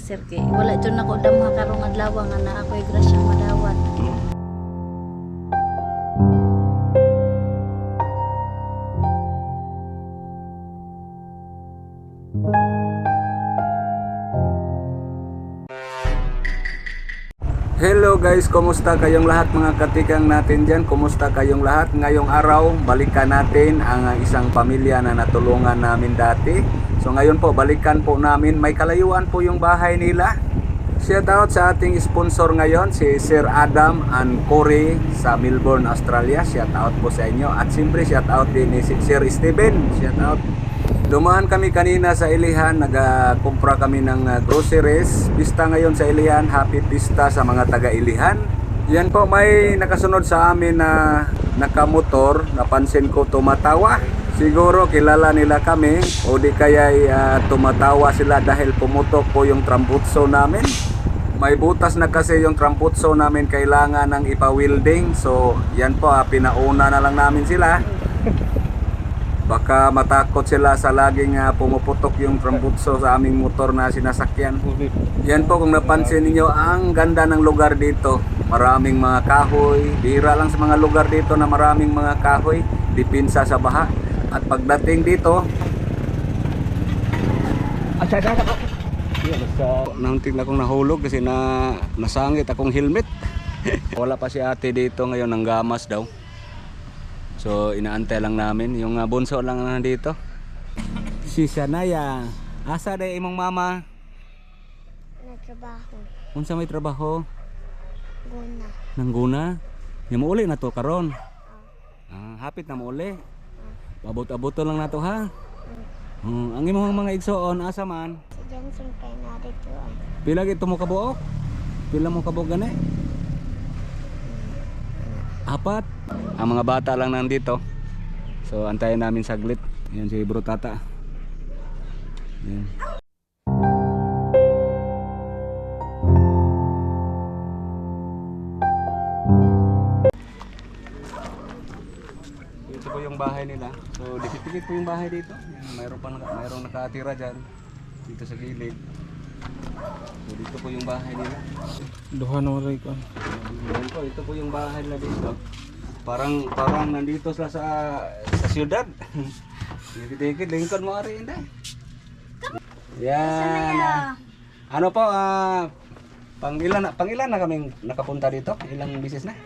sir kay wala jud nako damha karong adlaw nga na ako'y grasyang madawat. Hello guys, kumusta kayong lahat mga katikang natin dyan? Kumusta kayong lahat? Ngayong araw, balikan natin ang isang pamilya na natulungan namin dati. So ngayon po, balikan po namin. May kalayuan po yung bahay nila. Shout out sa ating sponsor ngayon, si Sir Adam and Corey sa Melbourne, Australia. Shout out po sa inyo. At siyempre, shout out din ni si Sir Steven. Shout out. Dumaan kami kanina sa Ilihan, nagkumpra kami ng uh, groceries. Pista ngayon sa Ilihan, happy pista sa mga taga Ilihan. Yan po, may nakasunod sa amin na nakamotor, napansin ko tumatawa. Siguro kilala nila kami o di kaya uh, tumatawa sila dahil pumutok po yung tramputso namin. May butas na kasi yung tramputso namin kailangan ng ipa-welding. So yan po, ah, pinauna na lang namin sila. Baka matakot sila sa laging uh, pumuputok yung trambutso sa aming motor na sinasakyan. Yan po kung napansin niyo ang ganda ng lugar dito. Maraming mga kahoy. Bihira lang sa mga lugar dito na maraming mga kahoy. Dipinsa sa baha. At pagdating dito, Nanting na akong nahulog kasi na nasangit akong helmet. Wala pa si ate dito ngayon ng gamas daw. So inaantay lang namin yung uh, bunso lang na nandito. Si Sanaya. Asa day imong mama? Nagtrabaho. Unsa may trabaho? Guna. Nangguna. Nya mo uli na to karon. Ah, hapit na mo uli. Abot-aboto lang na to ha. Hmm, ang imong mga igsoon asa man? Johnson kay na dito ah. Pila gito mo kabuok? Pila mo kabuok gani? Apat. Ang mga bata lang nandito. So antayin namin saglit. Yan si Bro Tata. Yan. Bahay nila. So dikit-dikit po yung bahay dito. Yan, mayroon pa mayroong nakatira diyan dito sa gilid. So dito po yung bahay nila. Duha na rin ko. Yan po, ito po yung bahay nila dito. Parang parang nandito sila sa sa siyudad. Dikit-dikit lingkod mo ari inday. Yan. Ano po ah pang ilan na pang ilan na kaming nakapunta dito? Ilang bisis na?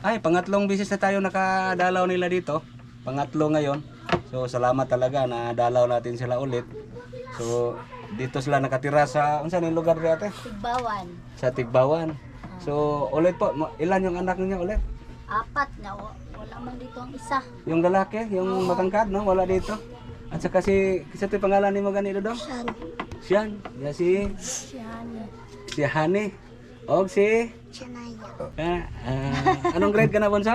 Ay, pangatlong bisis na tayo nakadalaw nila dito. Pangatlo ngayon. So salamat talaga na dalaw natin sila ulit. So dito sila nakatira sa unsa ni lugar dito? Tigbawan. Sa Tigbawan. So, ulit po, ilan yung anak niya ulit? Apat na wa- wala man dito ang isa. Yung lalaki, yung matangkad, no? Wala dito. At saka si, kasi ito yung pangalan ni mo ganito daw? San. Siyan. Ya si, Siyan. si Hani. O si, Chanaya. ah, ah, anong grade ka na, Bonso?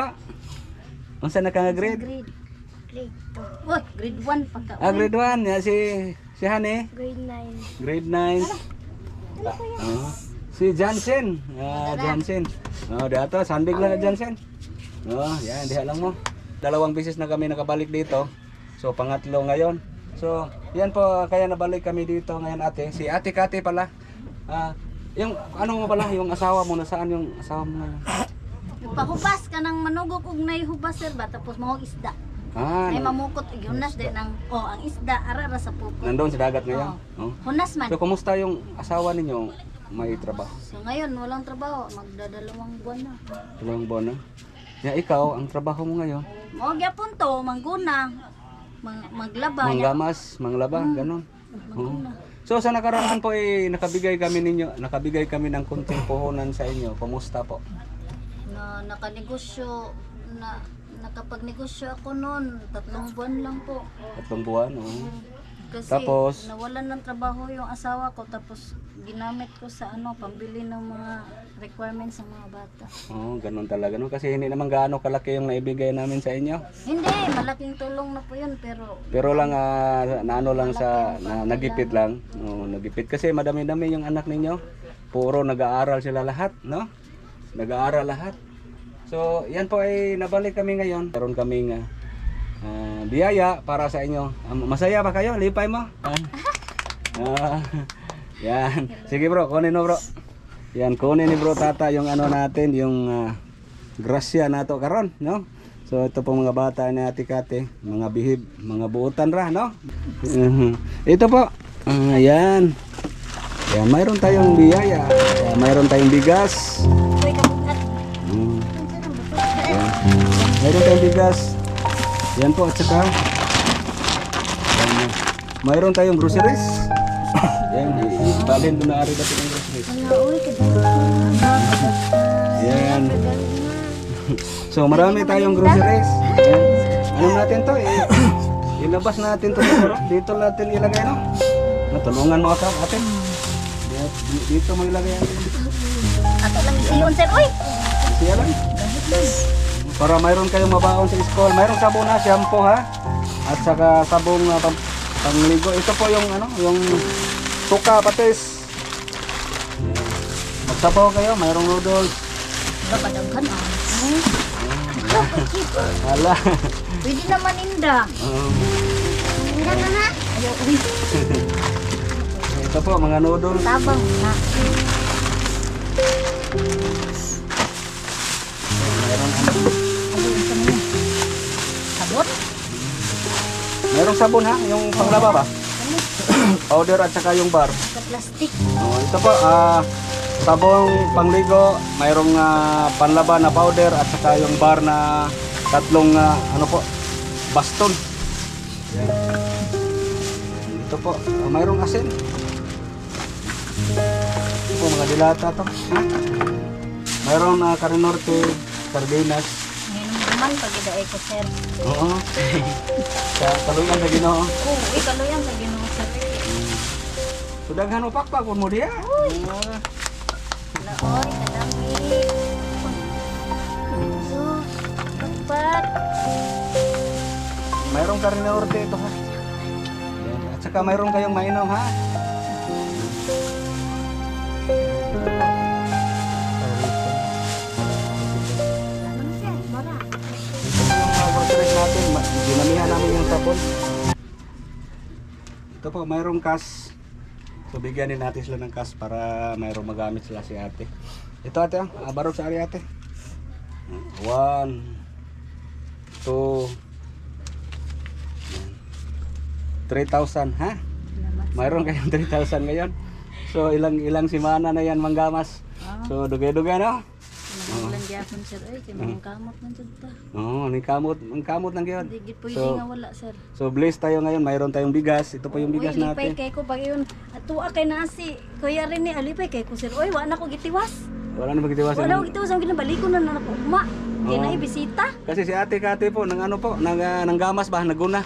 Unsa na ka nga grade? Grade. Grade Uy, grade 1 pagka. Ah, grade 1. Ya si, si Hani. 2. Grade 9. Grade 9. Ah, si Jansen. Ah, Jansen. Oh, dato, sandig lang na Jansen. Oh, yan, diha lang mo. Dalawang beses na kami nakabalik dito. So, pangatlo ngayon. So, yan po, kaya nabalik kami dito ngayon ate. Si ate Kati pala. Ah, yung ano mo pala, yung asawa mo, nasaan yung asawa mo ngayon? Nagpahubas ka ng manugok ug nay hubas sir ba tapos mga isda. Ah, Nay na- mamukot ug hunas din ng oh ang isda ara ra sa pupot. nandoon sa dagat ngayon. Oh. Hunas man. So, kumusta yung asawa ninyo? May trabaho? So ngayon walang trabaho, magdadalawang buwan na. Dalawang buwan na? Ya, ikaw, ang trabaho mo ngayon? Mo gyapon to mangguna. Mag maglaba. Manggamas, manglaba, ganon. Mangguna. So sa nakaraan po eh nakabigay kami ninyo, nakabigay kami ng kunting puhunan sa inyo. Kumusta po? Na nakanegosyo na nakapagnegosyo ako noon, tatlong buwan lang po. Tatlong buwan, oh. Kasi Tapos? nawalan ng trabaho yung asawa ko tapos ginamit ko sa ano pambili ng mga requirements ng mga bata. Oh, ganun talaga no kasi hindi naman gaano kalaki yung naibigay namin sa inyo. Hindi, malaking tulong na po yun pero Pero lang ah, naano lang sa na, nagipit lang. Oh, nagipit kasi madami-dami yung anak ninyo. Puro nag-aaral sila lahat, no? Nag-aaral lahat. So, yan po ay nabalik kami ngayon. Meron kaming ah, ah, biyaya para sa inyo. Ah, masaya ba kayo? Lipay mo? Ah, Yan. Sige bro, kunin mo bro. Yan, kunin ni bro tata yung ano natin, yung ah, grasya nato karon, no? So ito po mga bata ni Ate Kate, mga bihib, mga buutan ra, no? Ito po. Ah, yan. Yan, mayroon tayong biyaya. Yan, mayroon tayong bigas. Uy, Mayroon tayong bigas. Yan po, at saka mayroon tayong groceries. Yan, balin doon na ari natin ang groceries. Mga. Yan. So marami tayong groceries. Yan. Ano natin to? Eh, ilabas natin to siguro. Dito natin ilagay no. Natulungan mo ako atin. Dito- mo ilagay yan. Ato lang isipon, sir. Uy! Siya lang. Para mayroon kayong mabaon sa school. Mayroong sabon na, shampoo ha. At saka sabong na pang, pangligo. Ito po yung ano, yung tuka patis. Magsabaw kayo, mayroong noodles. Bapadaghan ah. Hala. Pwede naman inda. Oo. Inda na na. Ayaw. Ito po, mga noodles. Tabang na. Mayroong ano. Sabot? Mayroong sabon ha, yung panglaba ba? Powder at saka yung bar. Sa plastic. Oh, ito po, ah, sabong pangligo, mayroong ah, panlaba na powder at saka yung bar na tatlong ah, ano po, baston. Yan. Ito po, ah, mayroong asin. Ito po, mga dilata to. Ha? Mayroong uh, karinorte, sardinas. Naman pag idaay ko, sir. Oo. Sa taluyan sa ginoo. Oo, uy, kaloyan sa ginoo, sir. So daghan mo pakpak mo diya. Ah. Laoy, kadami. So, pagpat. Mayroong karne orte ito ha. At saka mayroong kayong mainom ha. Dinamihan namin yung tapon. Ito po, mayroong cash. So bigyan din natin sila ng cash para mayroong magamit sila si ate. Ito ate, ah, barok sa ari ate. One, two, three thousand, ha? Salamat. Mayroon kayong 3,000 ngayon. So ilang ilang simana na yan manggamas. Ah. So dugay-dugay no. Gyapon, sir. Ay, kay mga kamot man jud ta. Oo, ni kamot, ang kamot ng gyud. Di gid pwede So- nga wala, sir. So blessed tayo ngayon, mayroon tayong bigas. Ito po yung bigas Uy, lipay natin. kay ko pag yun. Atua kay nasi. Kuya rin ni alipay kay ko, sir. Uy, wa na ko gitiwas. Wala na magkitiwas. Wala ko gitiwas ang ginabalik ko na na po. Ma, na bisita. Kasi si ate kate po, nang ano po, nang, ah, nanggamas ba, naguna.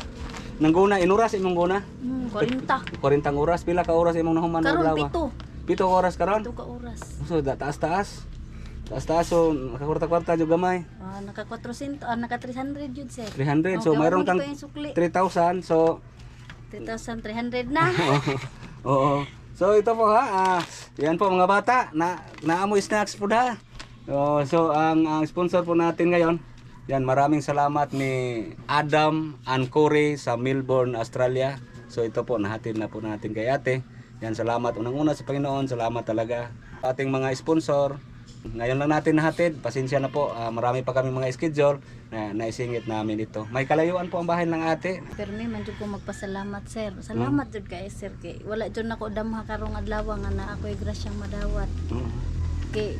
Nangguna, inuras imong guna. Hmm, 40. 40 oras, pila ka oras imong nahuman Karon pito. Pito oras karon. Pito ka oras. So da- taas-taas. Taas-taas so nakakwarta-kwarta jud gamay. Ah, naka 400, ah, naka 300 jud, sir. 300. So mayroon kang mo pa yung sukli. 3,000. So 3,300 na. Oo. So ito po ha, ah, yan po mga bata, na naamoy snacks po ha. Oh, so ang, ang sponsor po natin ngayon, yan maraming salamat ni Adam and Corey sa Melbourne, Australia. So ito po nahatid na po natin kay ate. Yan salamat unang-una sa Panginoon, salamat talaga. Ating mga sponsor, ngayon lang natin nahatid. Pasensya na po, ah, marami pa kami mga schedule na naisingit namin ito. May kalayuan po ang bahay ng ate. Pero may man ko magpasalamat, sir. Salamat jud kay sir kay wala jud nako damha karong adlaw nga na ako'y grasyang madawat. Mm. Kay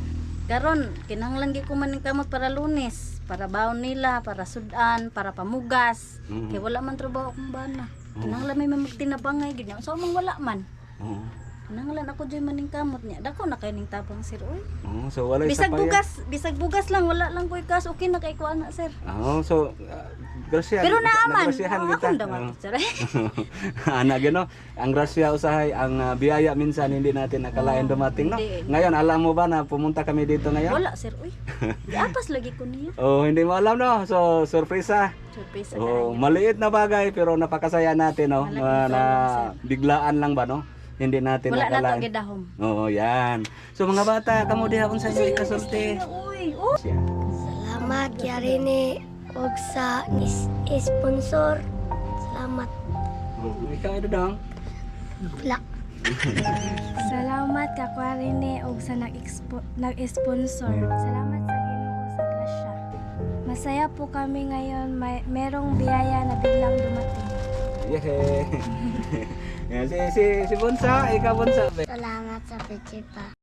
karon kinahanglan gyud ko man ning kamot para lunes, para baon nila, para sudan, para pamugas. Mm. Kay wala man trabaho akong bana. Kinahanglan may magtinabangay niya. So mong wala man. Oo. Kinahanglan ako joy maning kamot niya. Dako na kay ning tabang sir oy. Oo, so wala Bisag bugas, bisag bugas lang wala lang ko'y kas okay na kay ana sir. Oo, so uh, grasya. Pero naaman, Nagrasyahan oh, akong daman sir. Ana gano, ang grasya usahay, ang uh, biyaya minsan hindi natin nakalain Oo, dumating, no? hindi. Ngayon, alam mo ba na pumunta kami dito ngayon? wala sir oy. Giapas lagi ko niya. Oh, hindi mo alam, no? So, sorpresa. Surprise Oh, oh, maliit na bagay pero napakasaya natin, no? Malaking Na, na biglaan lang ba, no? Hindi natin Wala na to gidahom. Oo, yan. So mga bata, kamo diha kung sa inyo ikasulti. Uy, oh. Salamat yari ni og sa is sponsor. Salamat. Oh, ikaw ito dong. Wala. Salamat ka Kwarine og sa nag-sponsor. Salamat sa Ginoo sa grasya. Masaya po kami ngayon may merong biyaya na biglang dumating. Yehey! Yan, si, si, si Bunsa, ikaw Bunsa. Salamat sa pichipa.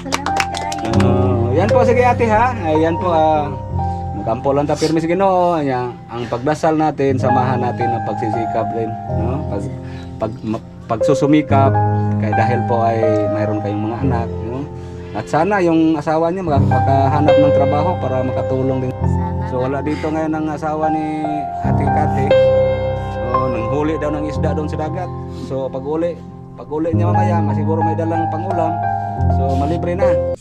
Salamat kayo. Oh, yan po sige ate ha. Ayan po ah. Magkampo lang ta pirmi sa Ginoo. Ayan, ang pagdasal natin, samahan natin ang pagsisikap din, no? Pag pag pagsusumikap kay dahil po ay mayroon kayong mga anak? At sana yung asawa niya maka- makahanap ng trabaho para makatulong din. So wala dito ngayon ang asawa ni Ate Kate. So nanghuli daw ng isda doon sa dagat. So pag uli, pag uli niya mamaya, masiguro may dalang pangulam. So malibre na.